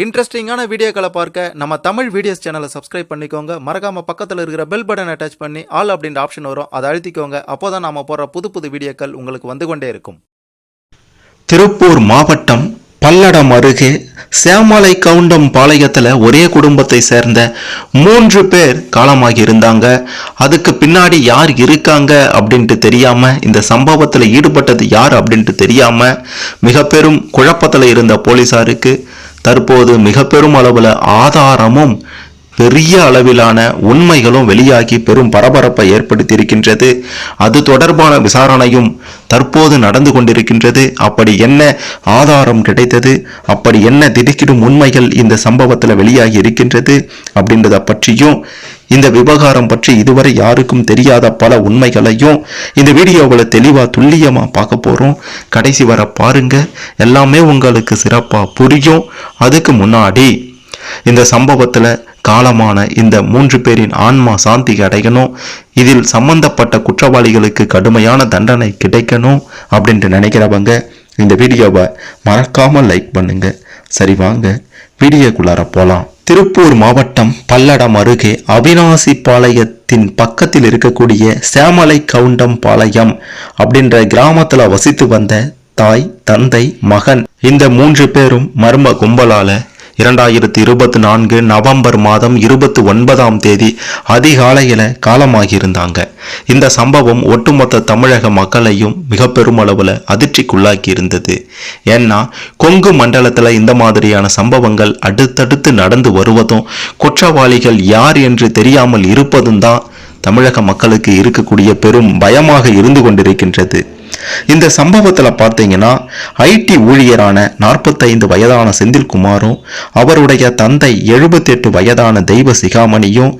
இன்ட்ரெஸ்டிங்கான வீடியோக்களை பார்க்க நம்ம தமிழ் வீடியோஸ் சேனலை சப்ஸ்கிரைப் பண்ணிக்கோங்க. மறக்காம பக்கத்தில் இருக்கிற பெல் பட்டன் அட்டாச் பண்ணி ஆல் அப்படின்ற ஆப்ஷன் வரும். அதை அழுத்திக்கோங்க. அப்போதான் நாம போடுற புது புது வீடியோக்கள் உங்களுக்கு வந்து கொண்டே இருக்கும். திருப்பூர் மாவட்டம் பல்லடம் அருகே சேமலை கவுண்டம் பாளையத்தில் ஒரே குடும்பத்தை சேர்ந்த மூன்று பேர் காலமாகி இருந்தாங்க அதுக்கு பின்னாடி யார் இருக்காங்க அப்படின்ட்டு தெரியாமல் இந்த சம்பவத்தில் ஈடுபட்டது யார் அப்படின்ட்டு தெரியாமல் மிக பெரும் குழப்பத்தில் இருந்த போலீசாருக்கு தற்போது மிக பெரும் அளவில் ஆதாரமும் பெரிய அளவிலான உண்மைகளும் வெளியாகி பெரும் பரபரப்பை ஏற்படுத்தியிருக்கின்றது. அது தொடர்பான விசாரணையும் தற்போது நடந்து கொண்டிருக்கின்றது. அப்படி என்ன ஆதாரம் கிடைத்தது? அப்படி என்ன திடுக்கிடும் உண்மைகள் இந்த சம்பவத்தில் வெளியாகி இருக்கின்றது அப்படின்றத பற்றியும் இந்த விவகாரம் பற்றி இதுவரை யாருக்கும் தெரியாத பல உண்மைகளையும் இந்த வீடியோவில் தெளிவாக துல்லியமாக பார்க்க போகிறோம் கடைசி வர பாருங்கள் எல்லாமே உங்களுக்கு சிறப்பாக புரியும். அதுக்கு முன்னாடி இந்த சம்பவத்தில் காலமான இந்த மூன்று பேரின் ஆன்மா சாந்தி அடையணும். இதில் சம்பந்தப்பட்ட குற்றவாளிகளுக்கு கடுமையான தண்டனை கிடைக்கணும் அப்படின்ட்டு நினைக்கிறவங்க இந்த வீடியோவை மறக்காம லைக் பண்ணுங்க. சரி வாங்க வீடியோக்குள்ளார போகலாம் திருப்பூர் மாவட்டம் பல்லடம் அருகே அவினாசி பாளையத்தின் பக்கத்தில் இருக்கக்கூடிய சேமலை கவுண்டம் பாளையம் அப்படின்ற கிராமத்தில் வசித்து வந்த தாய் தந்தை மகன் இந்த மூன்று பேரும் மர்ம கும்பலால இரண்டாயிரத்தி இருபத்தி நான்கு நவம்பர் மாதம் இருபத்தி ஒன்பதாம் தேதி அதிகாலையில் காலமாகியிருந்தாங்க. இந்த சம்பவம் ஒட்டுமொத்த தமிழக மக்களையும் மிக பெருமளவில் அதிர்ச்சிக்குள்ளாக்கி இருந்தது ஏன்னா கொங்கு மண்டலத்தில் இந்த மாதிரியான சம்பவங்கள் அடுத்தடுத்து நடந்து வருவதும் குற்றவாளிகள் யார் என்று தெரியாமல் இருப்பதும் தான் தமிழக மக்களுக்கு இருக்கக்கூடிய பெரும் பயமாக இருந்து கொண்டிருக்கின்றது. இந்த சம்பவத்தில் பார்த்தீங்கன்னா ஐடி ஊழியரான நாற்பத்தைந்து வயதான செந்தில்குமாரும் அவருடைய தந்தை எழுபத்தெட்டு வயதான தெய்வ சிகாமணியும்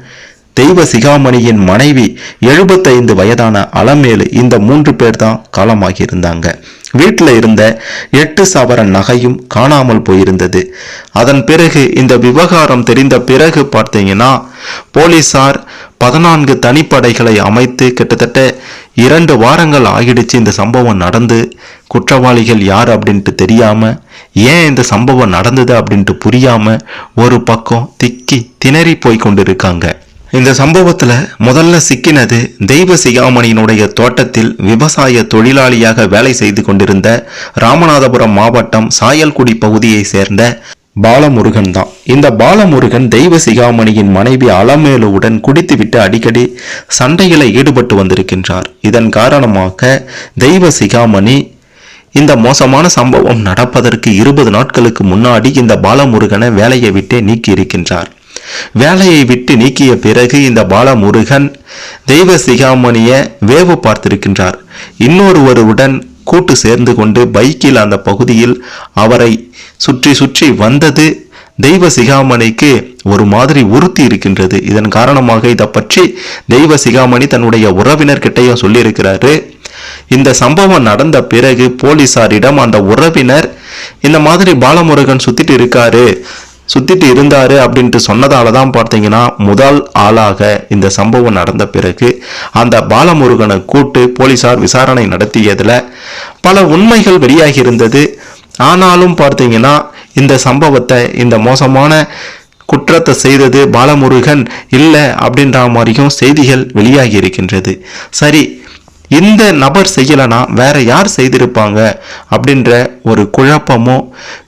தெய்வ சிகாமணியின் மனைவி எழுபத்தைந்து வயதான அலமேலு இந்த மூன்று பேர் தான் காலமாகி இருந்தாங்க வீட்டில் இருந்த எட்டு சவரன் நகையும் காணாமல் போயிருந்தது. அதன் பிறகு இந்த விவகாரம் தெரிந்த பிறகு பார்த்தீங்கன்னா போலீசார் பதினான்கு தனிப்படைகளை அமைத்து கிட்டத்தட்ட இரண்டு வாரங்கள் ஆகிடுச்சு இந்த சம்பவம் நடந்து. குற்றவாளிகள் யார் அப்படின்ட்டு தெரியாமல் ஏன் இந்த சம்பவம் நடந்தது அப்படின்ட்டு புரியாமல் ஒரு பக்கம் திக்கி திணறி போய் கொண்டிருக்காங்க. இந்த சம்பவத்துல முதல்ல சிக்கினது தெய்வ சிகாமணியினுடைய தோட்டத்தில் விவசாய தொழிலாளியாக வேலை செய்து கொண்டிருந்த ராமநாதபுரம் மாவட்டம் சாயல்குடி பகுதியை சேர்ந்த பாலமுருகன் தான். இந்த பாலமுருகன் தெய்வ சிகாமணியின் மனைவி அலமேலுவுடன் குடித்துவிட்டு அடிக்கடி சண்டைகளை ஈடுபட்டு வந்திருக்கின்றார். இதன் காரணமாக தெய்வ சிகாமணி இந்த மோசமான சம்பவம் நடப்பதற்கு இருபது நாட்களுக்கு முன்னாடி இந்த பாலமுருகனை வேலையை விட்டே நீக்கி இருக்கின்றார் வேலையை விட்டு நீக்கிய பிறகு இந்த பாலமுருகன் தெய்வ சிகாமணியை வேவு பார்த்திருக்கின்றார். இன்னொருவருடன் கூட்டு சேர்ந்து கொண்டு பைக்கில் அந்த பகுதியில் அவரை சுற்றி சுற்றி வந்தது தெய்வ சிகாமணிக்கு ஒரு மாதிரி உறுத்தி இருக்கின்றது. இதன் காரணமாக இதை பற்றி தெய்வ சிகாமணி தன்னுடைய உறவினர்கிட்டையும் சொல்லியிருக்கிறாரு. இந்த சம்பவம் நடந்த பிறகு போலீசாரிடம் அந்த உறவினர் இந்த மாதிரி பாலமுருகன் சுத்திட்டு இருக்காரு. சுத்திட்டு இருந்தாரு அப்படின்ட்டு சொன்னதால தான் பார்த்தீங்கன்னா முதல் ஆளாக இந்த சம்பவம் நடந்த பிறகு அந்த பாலமுருகனை கூட்டு போலீசார் விசாரணை நடத்தியதுல பல உண்மைகள் வெளியாகி இருந்தது. ஆனாலும் பார்த்தீங்கன்னா இந்த சம்பவத்தை இந்த மோசமான குற்றத்தை செய்தது பாலமுருகன் இல்லை அப்படின்ற மாதிரியும் செய்திகள் வெளியாகி இருக்கின்றது. சரி இந்த நபர் செய்யலைனா வேற யார் செய்திருப்பாங்க? அப்படின்ற ஒரு குழப்பமும்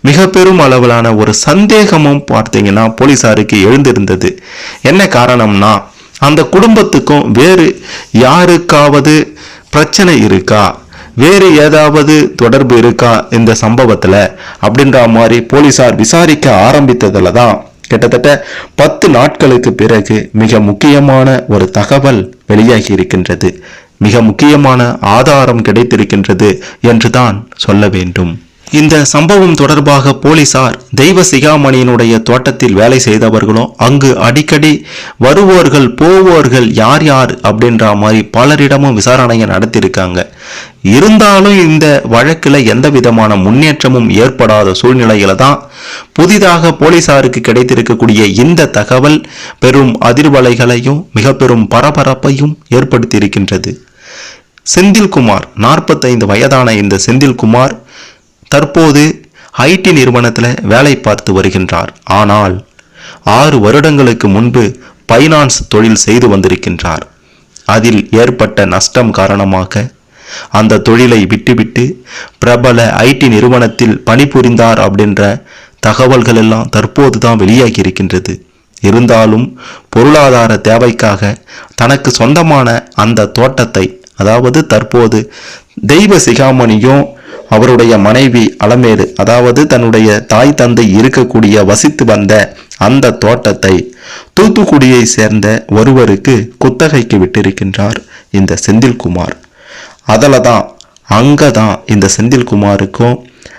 மிக பெரும் அளவிலான ஒரு சந்தேகமும் பார்த்தீங்கன்னா போலீசாருக்கு எழுந்திருந்தது. என்ன காரணம்னா அந்த குடும்பத்துக்கும் வேறு யாருக்காவது பிரச்சனை இருக்கா? வேறு ஏதாவது தொடர்பு இருக்கா இந்த சம்பவத்தில்? அப்படின்ற மாதிரி போலீசார் விசாரிக்க ஆரம்பித்ததுல தான் கிட்டத்தட்ட பத்து நாட்களுக்கு பிறகு மிக முக்கியமான ஒரு தகவல் வெளியாகி இருக்கின்றது. மிக முக்கியமான ஆதாரம் கிடைத்திருக்கின்றது என்றுதான் சொல்ல வேண்டும். இந்த சம்பவம் தொடர்பாக போலீசார் தெய்வ சிகாமணியினுடைய தோட்டத்தில் வேலை செய்தவர்களும் அங்கு அடிக்கடி வருவோர்கள் போவோர்கள் யார் யார் அப்படின்ற மாதிரி பலரிடமும் விசாரணையை நடத்தியிருக்காங்க. இருந்தாலும் இந்த வழக்கில் எந்த விதமான முன்னேற்றமும் ஏற்படாத சூழ்நிலையில தான் புதிதாக போலீசாருக்கு கிடைத்திருக்கக்கூடிய இந்த தகவல் பெரும் அதிர்வலைகளையும் மிக பெரும் பரபரப்பையும் ஏற்படுத்தியிருக்கின்றது. செந்தில்குமார் நாற்பத்தைந்து வயதான இந்த செந்தில்குமார் தற்போது ஐடி நிறுவனத்தில் வேலை பார்த்து வருகின்றார். ஆனால் ஆறு வருடங்களுக்கு முன்பு பைனான்ஸ் தொழில் செய்து வந்திருக்கின்றார். அதில் ஏற்பட்ட நஷ்டம் காரணமாக அந்த தொழிலை விட்டுவிட்டு பிரபல ஐடி நிறுவனத்தில் பணிபுரிந்தார் அப்படின்ற தகவல்கள் எல்லாம் தற்போது தான் வெளியாகி இருக்கின்றது. இருந்தாலும் பொருளாதார தேவைக்காக தனக்கு சொந்தமான அந்த தோட்டத்தை அதாவது தற்போது தெய்வ சிகாமணியும் அவருடைய மனைவி அலமேலு அதாவது தன்னுடைய தாய் தந்தை இருக்கக்கூடிய வசித்து வந்த அந்த தோட்டத்தை தூத்துக்குடியை சேர்ந்த ஒருவருக்கு குத்தகைக்கு விட்டிருக்கின்றார் இந்த செந்தில்குமார். அதில் தான் அங்கே தான் இந்த செந்தில்குமாருக்கும்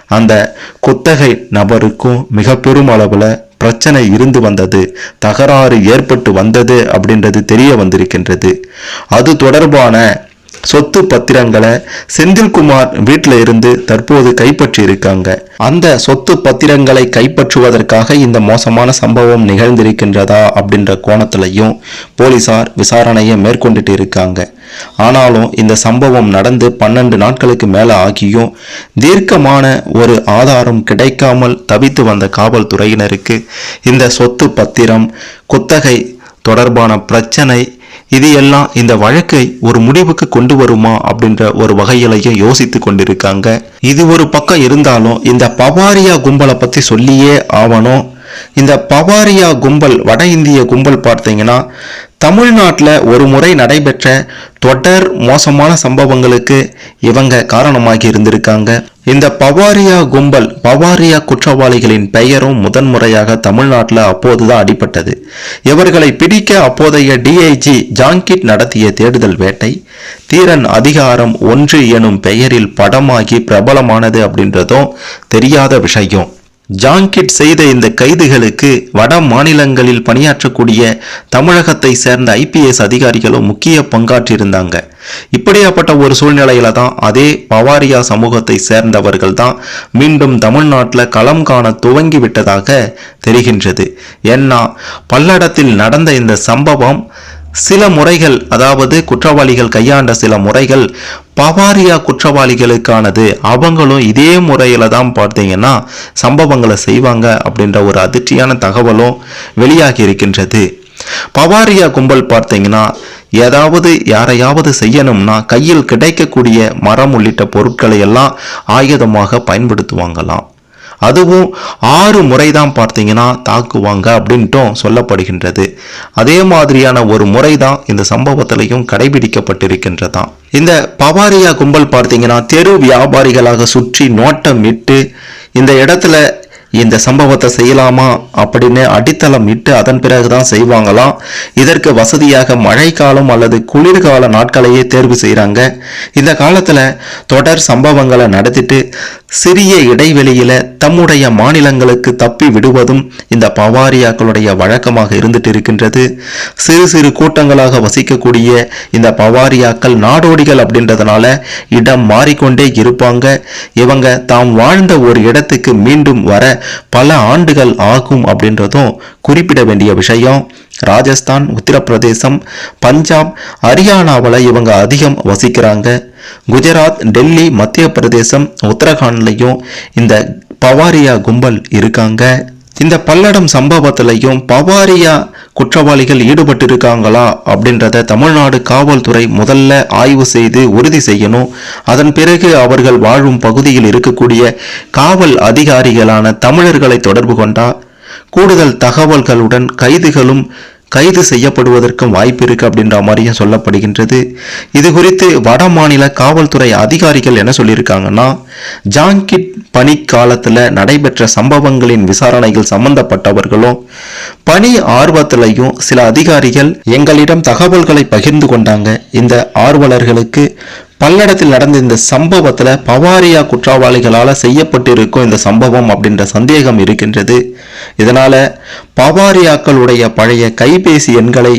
அந்த குத்தகை நபருக்கும் மிக பெரும் அளவில் பிரச்சனை இருந்து வந்தது தகராறு ஏற்பட்டு வந்தது அப்படின்றது தெரிய வந்திருக்கின்றது. அது தொடர்பான சொத்து பத்திரங்களை செந்தில்குமார் வீட்டில் இருந்து தற்போது கைப்பற்றி இருக்காங்க அந்த சொத்து பத்திரங்களை கைப்பற்றுவதற்காக இந்த மோசமான சம்பவம் நிகழ்ந்திருக்கின்றதா அப்படின்ற கோணத்திலையும் போலீசார் விசாரணையை மேற்கொண்டுட்டு இருக்காங்க. ஆனாலும் இந்த சம்பவம் நடந்து பன்னெண்டு நாட்களுக்கு மேல ஆகியும் தீர்க்கமான ஒரு ஆதாரம் கிடைக்காமல் தவித்து வந்த காவல்துறையினருக்கு இந்த சொத்து பத்திரம் குத்தகை தொடர்பான பிரச்சனை இது எல்லாம் இந்த வழக்கை ஒரு முடிவுக்கு கொண்டு வருமா அப்படின்ற ஒரு வகையிலையும் யோசித்து கொண்டிருக்காங்க. இது ஒரு பக்கம் இருந்தாலும் இந்த பவாரியா கும்பலை பத்தி சொல்லியே ஆவணும். இந்த பவாரியா கும்பல் வட இந்திய கும்பல் பார்த்தீங்கன்னா தமிழ்நாட்டில் ஒரு முறை நடைபெற்ற தொடர் மோசமான சம்பவங்களுக்கு இவங்க காரணமாகி இருந்திருக்காங்க. இந்த பவாரியா கும்பல் பவாரியா குற்றவாளிகளின் பெயரும் முதன்முறையாக தமிழ்நாட்டில் அப்போதுதான் அடிபட்டது. இவர்களை பிடிக்க அப்போதைய டிஐஜி ஜாங்கிட் நடத்திய தேடுதல் வேட்டை தீரன் அதிகாரம் ஒன்று எனும் பெயரில் படமாகி பிரபலமானது அப்படின்றதும் தெரியாத விஷயம். ஜாங்கிட் செய்த இந்த கைதுகளுக்கு வட மாநிலங்களில் பணியாற்றக்கூடிய தமிழகத்தை சேர்ந்த ஐபிஎஸ் அதிகாரிகளும் முக்கிய பங்காற்றியிருந்தாங்க. இப்படியாப்பட்ட ஒரு சூழ்நிலையில தான் அதே பவாரியா சமூகத்தை சேர்ந்தவர்கள் தான் மீண்டும் தமிழ்நாட்டில் களம் காண துவங்கி விட்டதாக தெரிகின்றது. ஏன்னா பல்லடத்தில் நடந்த இந்த சம்பவம் சில முறைகள் அதாவது குற்றவாளிகள் கையாண்ட சில முறைகள் பவாரியா குற்றவாளிகளுக்கானது. அவங்களும் இதே முறையில் தான் பார்த்தீங்கன்னா சம்பவங்களை செய்வாங்க அப்படின்ற ஒரு அதிர்ச்சியான தகவலும் வெளியாகி இருக்கின்றது. பவாரியா கும்பல் பார்த்தீங்கன்னா ஏதாவது யாரையாவது செய்யணும்னா கையில் கிடைக்கக்கூடிய மரம் உள்ளிட்ட பொருட்களை எல்லாம் ஆயுதமாக பயன்படுத்துவாங்களாம். அதுவும் ஆறு முறை தான் பார்த்தீங்கன்னா தாக்குவாங்க அப்படின்ட்டும் சொல்லப்படுகின்றது. அதே மாதிரியான ஒரு முறை தான் இந்த சம்பவத்திலையும் கடைபிடிக்கப்பட்டிருக்கின்றதான் இந்த பவாரியா கும்பல் பார்த்தீங்கன்னா தெரு வியாபாரிகளாக சுற்றி நோட்டம் இட்டு இந்த இடத்துல இந்த சம்பவத்தை செய்யலாமா அப்படின்னு அடித்தளம் இட்டு அதன் பிறகுதான் செய்வாங்களாம். இதற்கு வசதியாக மழைக்காலம் அல்லது குளிர்கால நாட்களையே தேர்வு செய்கிறாங்க இந்த காலத்தில் தொடர் சம்பவங்களை நடத்திட்டு சிறிய இடைவெளியில் தம்முடைய மாநிலங்களுக்கு தப்பி விடுவதும் இந்த பவாரியாக்களுடைய வழக்கமாக இருந்துட்டு இருக்கின்றது சிறு சிறு கூட்டங்களாக வசிக்கக்கூடிய இந்த பவாரியாக்கள் நாடோடிகள் அப்படின்றதுனால இடம் மாறிக்கொண்டே இருப்பாங்க. இவங்க தாம் வாழ்ந்த ஒரு இடத்துக்கு மீண்டும் வர பல ஆண்டுகள் ஆகும் அப்படின்றதும் குறிப்பிட வேண்டிய விஷயம். ராஜஸ்தான் உத்தரப்பிரதேசம் பஞ்சாப் ஹரியானாவில் இவங்க அதிகம் வசிக்கிறாங்க. குஜராத் டெல்லி மத்திய பிரதேசம் உத்தரகாண்ட்லையும் இந்த பவாரியா கும்பல் இருக்காங்க. இந்த பல்லடம் சம்பவத்திலையும் பவாரியா குற்றவாளிகள் ஈடுபட்டிருக்காங்களா அப்படின்றத தமிழ்நாடு காவல்துறை முதல்ல ஆய்வு செய்து உறுதி செய்யணும். அதன் பிறகு அவர்கள் வாழும் பகுதியில் இருக்கக்கூடிய காவல் அதிகாரிகளான தமிழர்களை தொடர்பு கொண்டா. கூடுதல் தகவல்களுடன் கைதுகளும் கைது செய்யப்படுவதற்கும் வாய்ப்பு இருக்கு அப்படின்ற மாதிரியும் சொல்லப்படுகின்றது. இது குறித்து வட மாநில காவல்துறை அதிகாரிகள் என்ன சொல்லியிருக்காங்கன்னா ஜாங்கிட் பணி காலத்தில் நடைபெற்ற சம்பவங்களின் விசாரணைகள் சம்பந்தப்பட்டவர்களும் பணி ஆர்வத்திலையும் சில அதிகாரிகள் எங்களிடம் தகவல்களை பகிர்ந்து கொண்டாங்க. இந்த ஆர்வலர்களுக்கு பல்லடத்தில் நடந்த இந்த சம்பவத்தில் பவாரியா குற்றவாளிகளால் செய்யப்பட்டிருக்கும் இந்த சம்பவம் அப்படின்ற சந்தேகம் இருக்கின்றது. இதனால் பவாரியாக்களுடைய பழைய கைபேசி எண்களை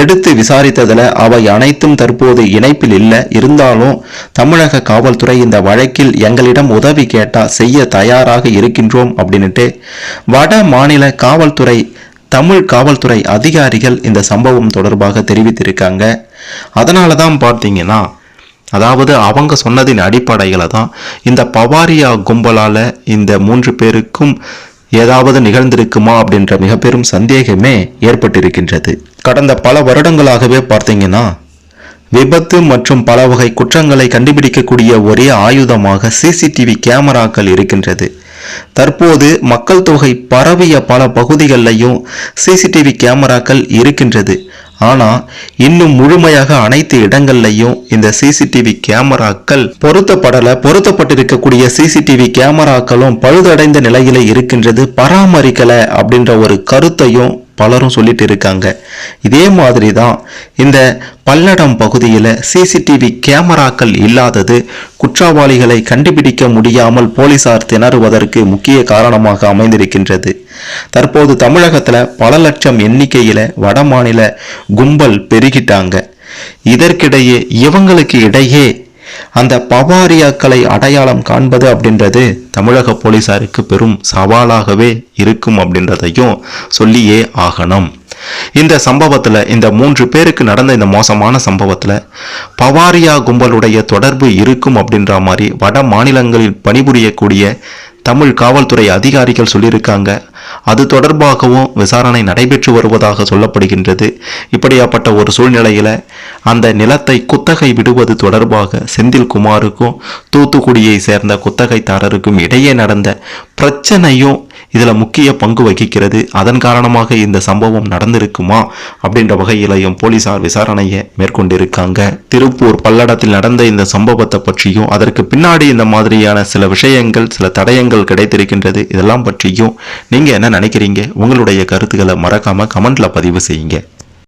எடுத்து விசாரித்ததில் அவை அனைத்தும் தற்போது இணைப்பில் இல்லை. இருந்தாலும் தமிழக காவல்துறை இந்த வழக்கில் எங்களிடம் உதவி கேட்டால் செய்ய தயாராக இருக்கின்றோம் அப்படின்னுட்டு வட மாநில காவல்துறை தமிழ் காவல்துறை அதிகாரிகள் இந்த சம்பவம் தொடர்பாக தெரிவித்திருக்காங்க. அதனால தான் பார்த்தீங்கன்னா அதாவது அவங்க சொன்னதின் அடிப்படையில் தான் இந்த பவாரியா கும்பலால் இந்த மூன்று பேருக்கும் ஏதாவது நிகழ்ந்திருக்குமா அப்படின்ற மிக பெரும் சந்தேகமே ஏற்பட்டிருக்கின்றது. கடந்த பல வருடங்களாகவே பார்த்தீங்கன்னா விபத்து மற்றும் பல வகை குற்றங்களை கண்டுபிடிக்கக்கூடிய ஒரே ஆயுதமாக சிசிடிவி கேமராக்கள் இருக்கின்றது. தற்போது மக்கள் தொகை பரவிய பல பகுதிகளிலையும் சிசிடிவி கேமராக்கள் இருக்கின்றது. ஆனால் இன்னும் முழுமையாக அனைத்து இடங்கள்லையும் இந்த சிசிடிவி கேமராக்கள் பொருத்தப்படலை பொருத்தப்பட்டிருக்கக்கூடிய சிசிடிவி கேமராக்களும் பழுதடைந்த நிலையில இருக்கின்றது பராமரிக்கலை அப்படின்ற ஒரு கருத்தையும் பலரும் சொல்லிட்டு இருக்காங்க. இதே மாதிரி தான் இந்த பல்லடம் பகுதியில் சிசிடிவி கேமராக்கள் இல்லாதது குற்றவாளிகளை கண்டுபிடிக்க முடியாமல் போலீசார் திணறுவதற்கு முக்கிய காரணமாக அமைந்திருக்கின்றது. தற்போது தமிழகத்தில் பல லட்சம் எண்ணிக்கையில் வடமாநில கும்பல் பெருகிட்டாங்க. இதற்கிடையே இவங்களுக்கு இடையே அந்த பவாரியாக்களை அடையாளம் காண்பது அப்படின்றது தமிழக போலீசாருக்கு பெரும் சவாலாகவே இருக்கும் அப்படின்றதையும் சொல்லியே ஆகணும். இந்த சம்பவத்தில் இந்த மூன்று பேருக்கு நடந்த இந்த மோசமான சம்பவத்தில் பவாரியா கும்பலுடைய தொடர்பு இருக்கும் அப்படின்ற மாதிரி வட மாநிலங்களில் பணிபுரியக்கூடிய தமிழ் காவல்துறை அதிகாரிகள் சொல்லியிருக்காங்க. அது தொடர்பாகவும் விசாரணை நடைபெற்று வருவதாக சொல்லப்படுகின்றது. இப்படியாப்பட்ட ஒரு சூழ்நிலையில் அந்த நிலத்தை குத்தகை விடுவது தொடர்பாக செந்தில்குமாருக்கும் தூத்துக்குடியை சேர்ந்த குத்தகைதாரருக்கும் இடையே நடந்த பிரச்சனையும் இதில் முக்கிய பங்கு வகிக்கிறது. அதன் காரணமாக இந்த சம்பவம் நடந்திருக்குமா? அப்படின்ற வகையிலையும் போலீசார் விசாரணையை மேற்கொண்டிருக்காங்க. திருப்பூர் பல்லடத்தில் நடந்த இந்த சம்பவத்தை பற்றியும் அதற்கு பின்னாடி இந்த மாதிரியான சில விஷயங்கள் சில தடயங்கள் கிடைத்திருக்கின்றது. இதெல்லாம் பற்றியும் நீங்கள் என்ன நினைக்கிறீங்க? உங்களுடைய கருத்துக்களை மறக்காமல் கமெண்ட்டில் பதிவு செய்யுங்க.